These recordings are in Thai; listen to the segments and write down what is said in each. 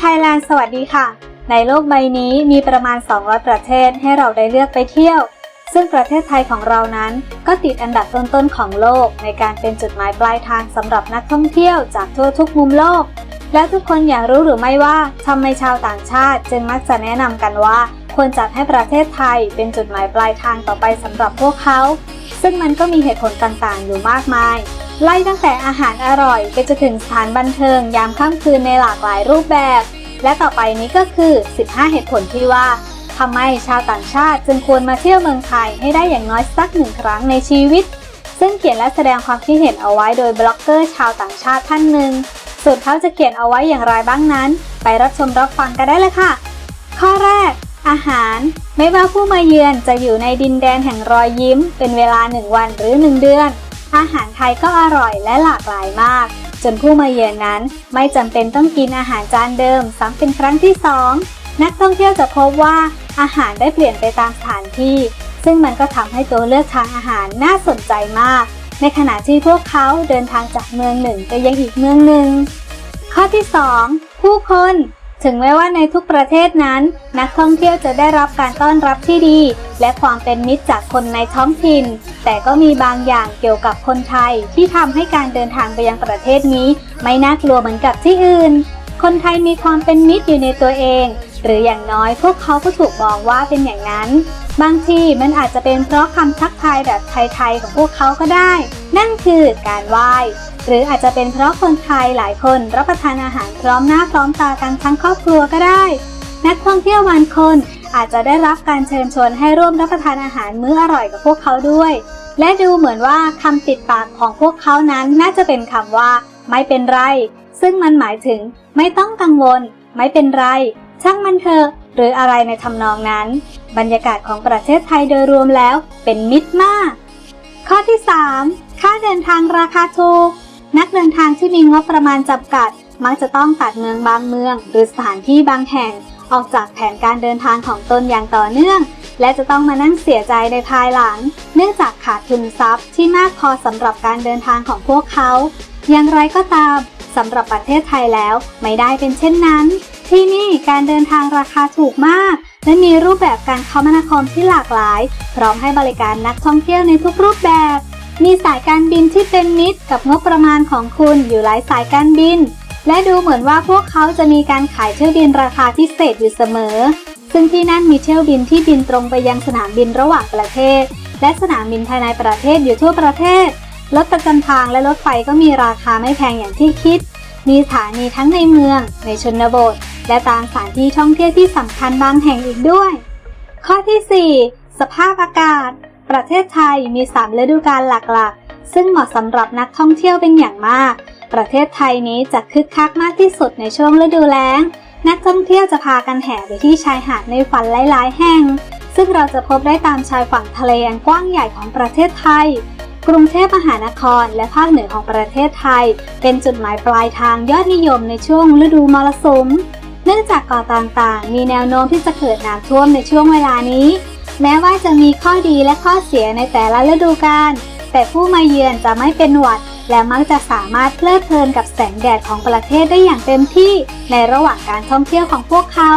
ไทยแลนด์สวัสดีค่ะ ในโลกใบนี้มีประมาณ 200 ประเทศให้เราได้เลือกไปเที่ยว ซึ่งประเทศไทยของเรานั้น ก็ติดอันดับต้นๆของโลก ในการเป็นจุดหมายปลายทางสำหรับนักท่องเที่ยวจากทั่วทุกมุมโลก แล้วทุกคนอยากรู้หรือไม่ว่าทำไมชาวต่างชาติ จึงมักจะแนะนำกันว่า ควรจัดให้ประเทศไทยเป็นจุดหมายปลายทางต่อไปสำหรับพวกเขา ซึ่งมันก็มีเหตุผลต่างๆอยู่มากมาย ไล่ตั้งแต่อาหารอร่อยไปจนถึงสถานบันเทิงยามค่ำคืนในหลากหลายรูปแบบ และต่อไปนี้ก็คือ 15 เหตุผลที่ว่าทำไมชาวต่างชาติจึงควรมาเที่ยวเมืองไทยให้ได้อย่างน้อยสักหนึ่งครั้งในชีวิต ซึ่งเขียนและแสดงความคิดเห็นเอาไว้โดยบล็อกเกอร์ชาวต่างชาติท่านหนึ่งส่วนเขาจะเขียนเอาไว้อย่างไรบ้างนั้น ไปรับชมรับฟังกันได้เลยค่ะ ข้อแรก อาหาร ไม่ว่าผู้มาเยือนจะอยู่ในดินแดนแห่งรอยยิ้ม เป็นเวลา 1 วันหรือ 1 เดือน อาหารไทยก็อร่อยและหลากหลายมาก จนผู้มาเยือนนั้นไม่จำเป็นต้องกินอาหารจานเดิมซ้ำเป็นครั้งที่2นักท่องเที่ยวจะพบว่าอาหารได้เปลี่ยนไปตามสถานที่ ซึ่งมันก็ทำให้ตัวเลือกทางอาหารน่าสนใจมาก ในขณะที่พวกเขาเดินทางจากเมืองหนึ่งไปยังอีกเมืองหนึ่ง ข้อที่ 2 ผู้คน ถึงแม้ว่าในทุกประเทศนั้น นักท่องเที่ยวจะได้รับการต้อนรับที่ดี และความเป็นมิตรจากคนในท้องถิ่น แต่ก็มีบางอย่างเกี่ยวกับคนไทย ที่ทำให้การเดินทางไปยังประเทศนี้ ไม่น่ากลัวเหมือนกับที่อื่น คนไทยมีความเป็นมิตรอยู่ในตัวเอง หรืออย่างน้อยพวกเขาก็ถูกมองว่าเป็นอย่างนั้น บางทีมันอาจจะเป็นเพราะคำทักทายแบบไทยๆของพวกเขาก็ได้ นั่นคือการไหว้ หรืออาจจะเป็นเพราะคนไทยหลายคนรับประทานอาหารพร้อมหน้าพร้อมตากันทั้งครอบครัวก็ได้ นักท่องเที่ยวบางคนอาจจะได้รับการเชิญชวนให้ร่วมรับประทานอาหารมื้ออร่อยกับพวกเขาด้วย และดูเหมือนว่าคำติดปากของพวกเขานั้นน่าจะเป็นคำว่า ไม่เป็นไร ซึ่งมันหมายถึง ไม่ต้องกังวล ไม่เป็นไร ช่างมันเถอะหรืออะไรในทำนองนั้น บรรยากาศของประเทศไทยโดยรวมแล้วเป็นมิตรมาก ข้อที่ 3 ค่าเดินทางราคาถูก นักเดินทางที่มีงบประมาณจำกัด มักจะต้องตัดเมืองบางเมือง หรือสถานที่บางแห่ง ออกจากแผนการเดินทางของตนอย่างต่อเนื่อง และจะต้องมานั่งเสียใจในภายหลัง เนื่องจากขาดทุนทรัพย์ที่มากพอสำหรับการเดินทางของพวกเขา อย่างไรก็ตามสำหรับประเทศไทยแล้วไม่ได้เป็นเช่นนั้น ที่นี่การเดินทางราคาถูกมาก และมีรูปแบบการคมนาคมที่หลากหลาย พร้อมให้บริการนักท่องเที่ยวในทุกรูปแบบ มีสายการบินที่เป็นมิตรกับงบประมาณของคุณอยู่หลายสายการบิน และดูเหมือนว่าพวกเขาจะมีการขายเที่ยวบินราคาพิเศษอยู่เสมอ ซึ่งที่นั่นมีเที่ยวบินที่บินตรงไปยังสนามบินระหว่างประเทศ และสนามบินภายในประเทศอยู่ทั่วประเทศ รถประจำทางและรถไฟก็มีราคาไม่แพงอย่างที่คิด มีสถานีทั้งในเมือง ในชนบท และตามสถานที่ท่องเที่ยวที่สำคัญบางแห่งอีกด้วย ข้อที่ 4 สภาพอากาศ ประเทศไทยมี 3 ฤดูกาลหลักๆ ซึ่งเหมาะสำหรับนักท่องเที่ยวเป็นอย่างมาก ประเทศไทยนี้จะคึกคักมากที่สุดในช่วงฤดูแล้ง นักท่องเที่ยวจะพากันแห่ไปที่ชายหาดในฝันหลายๆ แห่ง ซึ่งเราจะพบได้ตามชายฝั่งทะเลอันกว้างใหญ่ของประเทศไทย กรุงเทพมหานครและภาคเหนือของประเทศไทย เป็นจุดหมายปลายทางยอดนิยมในช่วงฤดูมรสุม เนื่องจากเกาะต่างๆ มีแนวโน้มที่จะเกิดน้ำท่วมในช่วงเวลานี้ แม้ว่าจะมีข้อดีและข้อเสียในแต่ละฤดูกาลแต่ผู้มาเยือนจะไม่เป็นหวัด และมักจะสามารถเพลิดเพลินกับแสงแดดของประเทศได้อย่างเต็มที่ในระหว่างการท่องเที่ยวของพวกเขา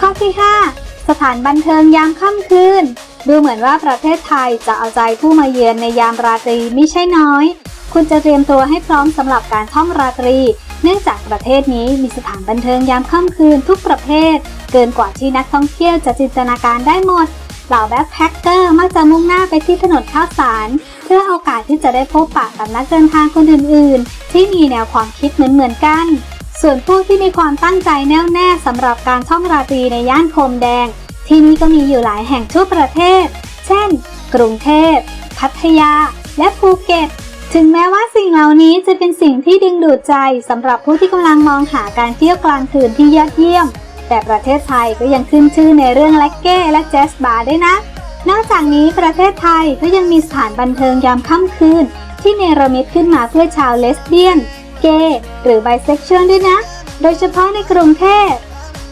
ข้อที่ 5 สถานบันเทิงยามค่ำคืน ดูเหมือนว่าประเทศไทยจะเอาใจผู้มาเยือนในยามราตรีไม่ใช่น้อย คุณจะเตรียมตัวให้พร้อมสำหรับการท่องราตรี เนื่องจากประเทศนี้มีสถานบันเทิงยามค่ำคืนทุกประเภท เกินกว่าที่นักท่องเที่ยวจะจินตนาการได้หมด เหล่าแบ็คแพคเกอร์มักจะมุ่งหน้าไปที่ถนนข้าวสาร เพื่อโอกาสที่จะได้พบปะกับนักเดินทางคนอื่นๆ ที่มีแนวความคิดเหมือนๆกัน ส่วนผู้ที่มีความตั้งใจแน่วแน่สำหรับการท่องราตรีในย่านโคมแดง ที่นี่ก็มีอยู่หลายแห่งทั่วประเทศ เช่น กรุงเทพ พัทยา และภูเก็ตถึงแม้ว่าสิ่งเหล่านี้จะเป็นสิ่งที่ดึงดูดใจสำหรับผู้ที่กำลังมองหาการเที่ยวกลางคืนที่ยอดเยี่ยม แต่ประเทศไทยก็ยังขึ้นชื่อในเรื่องแล็กเก้และแจ๊สบาร์ด้วยนะ นอกจากนี้ประเทศไทยก็ยังมีสถานบันเทิงยามค่ำคืน ที่เนรมิตขึ้นมาเพื่อชาวเลสเบี้ยน เกย์หรือไบเซ็กชวลด้วยนะ โดยเฉพาะในกรุงเทพ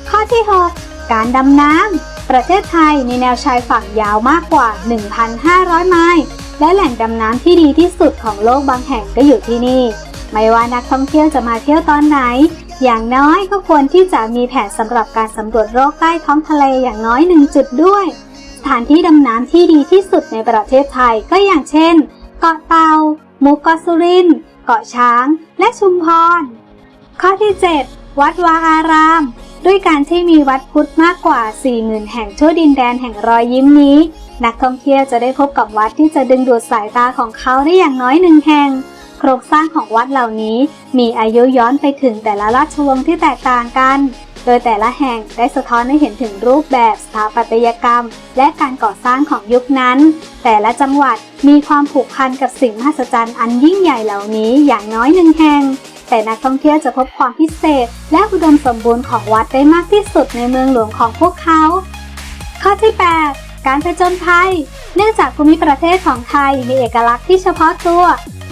ข้อที่ 6 การดำน้ำ ประเทศไทยมีแนวชายฝั่งยาวมากกว่า 1,500 ไมล์ และแหล่งดำน้ำที่ดีที่สุดของโลกบางแห่งก็อยู่ที่นี่ ไม่ว่านักท่องเที่ยวจะมาเที่ยวตอนไหน อย่างน้อยก็ควรที่จะมีแผนสำหรับการสำรวจโรคใต้ท้องทะเลอย่างน้อยหนึ่งจุดด้วย สถานที่ดำน้ำที่ดีที่สุดในประเทศไทยก็อย่างเช่น เกาะเตาหมู่เกาะสุรินทร์เกาะช้าง และชุมพร ข้อที่ 7 วัดวาอาราม ด้วยการที่มีวัดพุทธมากกว่า 40,000 แห่งทั่วดินแดนแห่งรอยยิ้มนี้ นักท่องเที่ยวจะได้พบกับวัดที่จะดึงดูดสายตาของเขาได้อย่างน้อยหนึ่งแห่ง ครงสร้างของวัดเหล่านี้มีอายุย้อนไปถึงแต่ละราชวงศ์ที่แตกต่างกัน โดยแต่ละแห่งได้สะท้อนให้เห็นถึงรูปแบบสถาปัตยกรรม และการก่อสร้างของยุคนั้น แต่ละจังหวัดมีความผูกพันกับสิ่งมหัศจรรย์อันยิ่งใหญ่เหล่านี้อย่างน้อยหนึ่งแห่ง แต่นักท่องเที่ยวจะพบความพิเศษ และอุดมสมบูรณ์ของวัดได้มากที่สุดในเมืองหลวงของพวกเขา ข้อที่ 8 การผจญภัย เนื่องจากภูมิประเทศของไทยมีเอกลักษณ์ที่เฉพาะตัว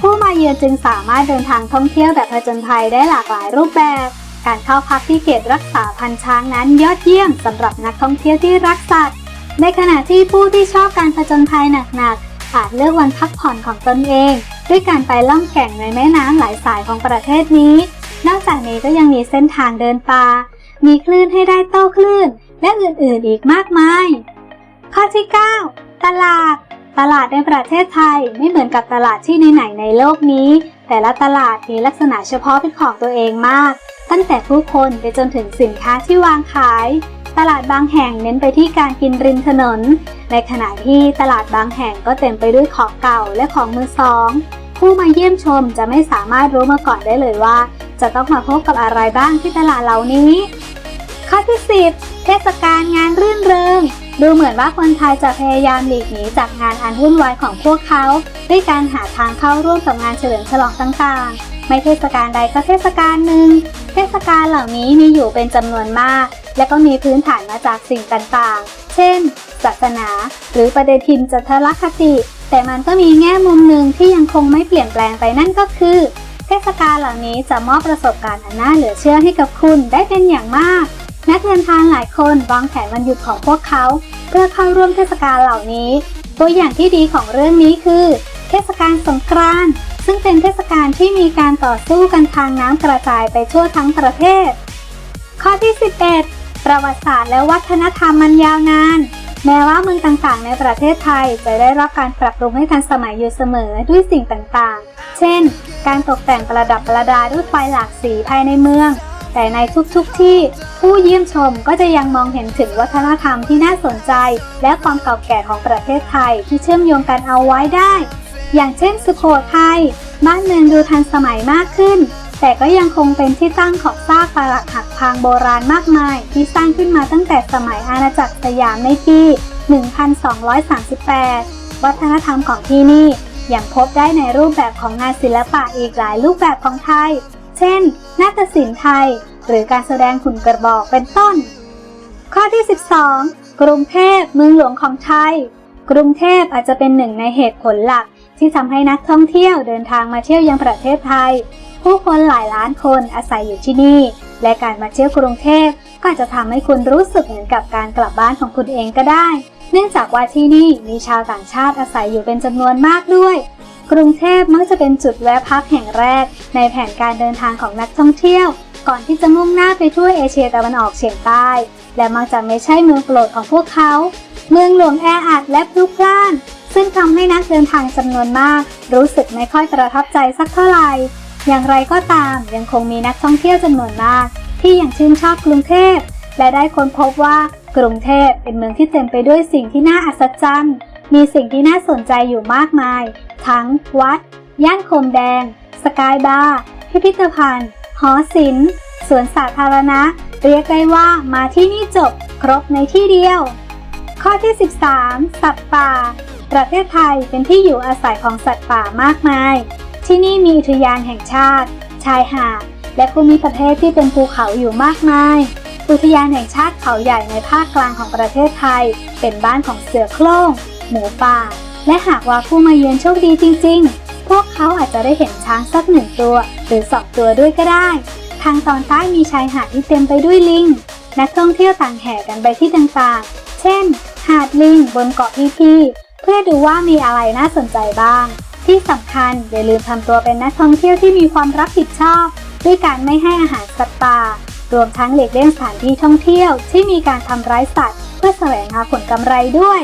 ผู้มาเยือนจึงสามารถเดินทางท่องเที่ยวแบบผจญภัยได้หลากหลายรูปแบบ การเข้าพักที่เขตรักษาพันช้างนั้นยอดเยี่ยมสำหรับนักท่องเที่ยวที่รักสัตว์ ในขณะที่ผู้ที่ชอบการผจญภัยหนักๆอาจเลือกวันพักผ่อนของตนเอง ด้วยการไปล่องแก่งในแม่น้ำหลายสายของประเทศนี้ นอกจากนี้ก็ยังมีเส้นทางเดินป่า มีคลื่นให้ได้โต้คลื่น และอื่นๆอีกมากมาย ข้อที่ 9 ตลาด ตลาดในประเทศไทยไม่เหมือนกับตลาดที่ไหนในโลกนี้ แต่ละตลาดมีลักษณะเฉพาะเป็นของตัวเองมาก ตั้งแต่ผู้คนไปจนถึงสินค้าที่วางขาย ตลาดบางแห่งเน้นไปที่การกินริมถนน ในขณะที่ตลาดบางแห่งก็เต็มไปด้วยของเก่าและของมือสอง ผู้มาเยี่ยมชมจะไม่สามารถรู้มาก่อนได้เลยว่า จะต้องมาพบกับอะไรบ้างที่ตลาดเหล่านี้ ข้อที่ 10 เทศกาลงานรื่นเริง ดูเหมือนว่าคนไทยจะพยายามหลีกหนีจากงานอันวุ่นวายของพวกเขา ด้วยการหาทางเข้าร่วมกับงานเฉลิมฉลองต่างๆ ไม่เทศกาลใดก็เทศกาลหนึ่ง เทศกาลเหล่านี้มีอยู่เป็นจำนวนมาก และก็มีพื้นฐานมาจากสิ่งต่างๆ เช่น ศาสนา หรือประเดทินจัตรคติ แต่มันก็มีแง่มุมหนึ่งที่ยังคงไม่เปลี่ยนแปลงไปนั่นก็คือ เทศกาลเหล่านี้จะมอบประสบการณ์อันน่าเหลือเชื่อให้กับคุณได้เป็นอย่างมาก นักเดินทางหลายคนวางแผนวันหยุดของพวกเขา เพื่อเข้าร่วมเทศกาลเหล่านี้ ตัวอย่างที่ดีของเรื่องนี้คือ เทศกาลสงกรานต์ซึ่งเป็นเทศกาลที่มีการต่อสู้กันทางน้ำกระจายไปทั่วทั้งประเทศ ข้อที่ 11 ประวัติศาสตร์และวัฒนธรรมมันยาวนาน แม้ว่าเมืองต่างๆ ในประเทศไทยจะได้รับการปรับปรุงให้ทันสมัยอยู่เสมอด้วยสิ่งต่างๆ เช่น การตกแต่งประดับประดาด้วยไฟหลากสีภายในเมือง แต่ในทุกๆที่ผู้เยี่ยมชมก็จะยังมองเห็นถึงวัฒนธรรมที่น่าสนใจ และความเก่าแก่ของประเทศไทยที่เชื่อมโยงกันเอาไว้ได้ อย่างเช่นสุโขทัยบ้านเมืองดูทันสมัยมากขึ้น แต่ก็ยังคงเป็นที่ตั้งของซากปรักหักพังโบราณมากมาย ที่สร้างขึ้นมาตั้งแต่สมัยอาณาจักรสยามในปี 1238 วัฒนธรรมของที่นี่ยังพบได้ในรูปแบบของงานศิลปะอีกหลายรูปแบบของไทย เช่น นาฏศิลป์ไทย หรือการแสดงหุ่นกระบอกเป็นต้น ข้อที่ 12 กรุงเทพเมืองหลวงของไทย กรุงเทพอาจจะเป็นหนึ่งในเหตุผลหลักที่ทำให้นักท่องเที่ยวเดินทางมาเที่ยวยังประเทศไทย ผู้คนหลายล้านคนอาศัยอยู่ที่นี่ และการมาเที่ยวกรุงเทพก็อาจจะทำให้คุณรู้สึกเหมือนกับการกลับบ้านของคุณเองก็ได้ เนื่องจากว่าที่นี่มีชาวต่างชาติอาศัยอยู่เป็นจำนวนมากด้วย กรุงเทพมักจะเป็นจุดแวะพักแห่งแรก ในแผนการเดินทางของนักท่องเที่ยว ก่อนที่จะมุ่งหน้าไปทั่วเอเชียตะวันออกเฉียงใต้ และมักจะไม่ใช่เมืองโปรดของพวกเขา เมืองหลวงแออัดและพลุกพล่าน ซึ่งทำให้นักเดินทางจำนวนมาก รู้สึกไม่ค่อยประทับใจสักเท่าไหร่ อย่างไรก็ตามยังคงมีนักท่องเที่ยวจำนวนมาก ที่ยังชื่นชอบกรุงเทพ และได้ค้นพบว่ากรุงเทพเป็นเมืองที่เต็มไปด้วยสิ่งที่น่าอัศจรรย์มีสิ่งที่น่าสนใจอยู่มากมาย ทั้งวัด ย่านโคมแดง สกายบาร์พิพิธภัณฑ์ หอศิลป์สวนสาธารณะ เรียกได้ว่ามาที่นี่จบครบในที่เดียว ข้อที่ 13 สัตว์ป่า ประเทศไทยเป็นที่อยู่อาศัยของสัตว์ป่ามากมาย ที่นี่มีอุทยานแห่งชาติ ชายหาด และภูมิประเทศที่เป็นภูเขาอยู่มากมาย อุทยานแห่งชาติเขาใหญ่ในภาคกลางของประเทศไทย เป็นบ้านของเสือโคร่ง หมูป่า และหากว่าผู้มาเยือนโชคดีจริง ๆ พวกเขาอาจจะได้เห็นช้างสักหนึ่งตัวหรือสองตัวด้วยก็ได้ ทางตอนใต้มีชายหาดที่เต็มไปด้วยลิง นักท่องเที่ยวต่างแห่กันไปที่ต่างๆ เช่น หาดลิงบนเกาะพีพีเพื่อดูว่ามีอะไรน่าสนใจบ้าง ที่สำคัญอย่าลืมทำตัวเป็นนักท่องเที่ยวที่มีความรับผิดชอบ ด้วยการไม่ให้อาหารสัตว์ป่ารวมทั้งหลีกเลี่ยงสถานที่ท่องเที่ยวที่มีการทำร้ายสัตว์ เพื่อแสวงหาผลกำไรด้วย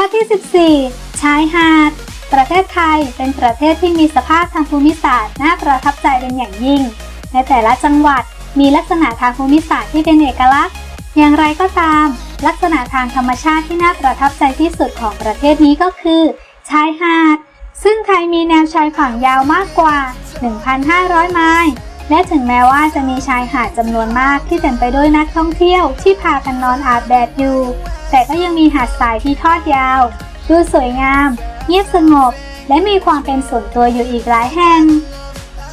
ข้อที่ 14 ชายหาด ประเทศไทยเป็นประเทศที่มีสภาพทางภูมิศาสตร์น่าประทับใจเป็นอย่างยิ่ง ในแต่ละจังหวัดมีลักษณะทางภูมิศาสตร์ที่เป็นเอกลักษณ์ อย่างไรก็ตาม ลักษณะทางธรรมชาติที่น่าประทับใจที่สุดของประเทศนี้ก็คือ ชายหาด ซึ่งไทยมีแนวชายฝั่งยาวมากกว่า 1,500 ไมล์และถึงแม้ว่าจะมีชายหาดจำนวนมากที่เต็มไปด้วยนักท่องเที่ยวที่พากันนอนอาบแดดอยู่ แต่ก็ยังมีหาดทรายที่ทอดยาว ดูสวยงาม เงียบสงบ และมีความเป็นส่วนตัวอยู่อีกหลายแห่ง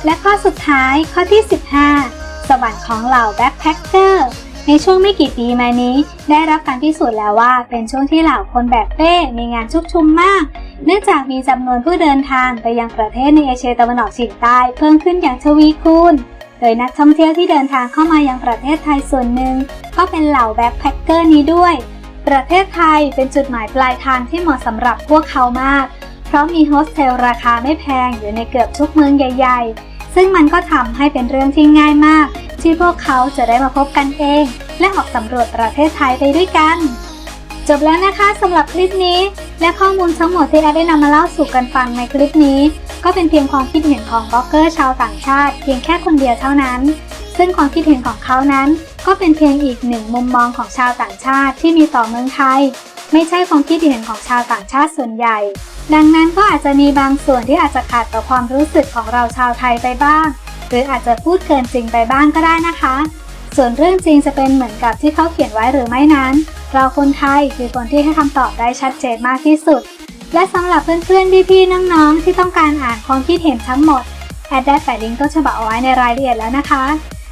และข้อสุดท้ายข้อที่ 15 สวรรค์ของเหล่าแบ็คแพคเกอร์ในช่วงไม่กี่ปีมานี้ ได้รับการพิสูจน์แล้วว่าเป็นช่วงที่เหล่าคนแบกเป้มีงานชุกชุมมาก เนื่องจากมีจำนวนผู้เดินทางไปยังประเทศในเอเชียตะวันออกเฉียงใต้เพิ่มขึ้นอย่างทวีคูณ โดยนักท่องเที่ยวที่เดินทางเข้ามายังประเทศไทยส่วนหนึ่ง ก็เป็นเหล่าแบ็คแพคเกอร์นี้ด้วย ประเทศไทยเป็นจุดหมายปลายทางที่เหมาะสำหรับพวกเขามาก เพราะมีโฮสเทลราคาไม่แพงอยู่ในเกือบทุกเมืองใหญ่ ๆ ซึ่งมันก็ทำให้เป็นเรื่องที่ง่ายมาก ที่พวกเขาจะได้มาพบกันเอง และออกสำรวจประเทศไทยไปด้วยกัน จบแล้วนะคะสำหรับคลิปนี้ และข้อมูลทั้งหมดที่แอดได้นำมาเล่าสู่กันฟังในคลิปนี้ ก็เป็นเพียงความคิดเห็นของบล็อกเกอร์ชาวต่างชาติ เพียงแค่คนเดียวเท่านั้น ซึ่งความคิดเห็นของเขานั้น ก็เป็นเพียงอีกหนึ่งมุมมองของชาวต่างชาติที่มีต่อเมืองไทย ไม่ใช่ความคิดเห็นของชาวต่างชาติส่วนใหญ่ ดังนั้นก็อาจจะมีบางส่วนที่อาจจะขาดต่อความรู้สึกของเราชาวไทยไปบ้าง หรืออาจจะพูดเกินจริงไปบ้างก็ได้นะคะ ส่วนเรื่องจริงจะเป็นเหมือนกับที่เขาเขียนไว้หรือไม่นั้น เราคนไทยคือคนที่ให้คำตอบได้ชัดเจนมากที่สุด และสำหรับเพื่อนๆพี่ๆน้องๆที่ต้องการอ่านความคิดเห็นทั้งหมดแอดได้แปะลิงก์ต้นฉบับเอาไว้ในรายละเอียดแล้วนะคะ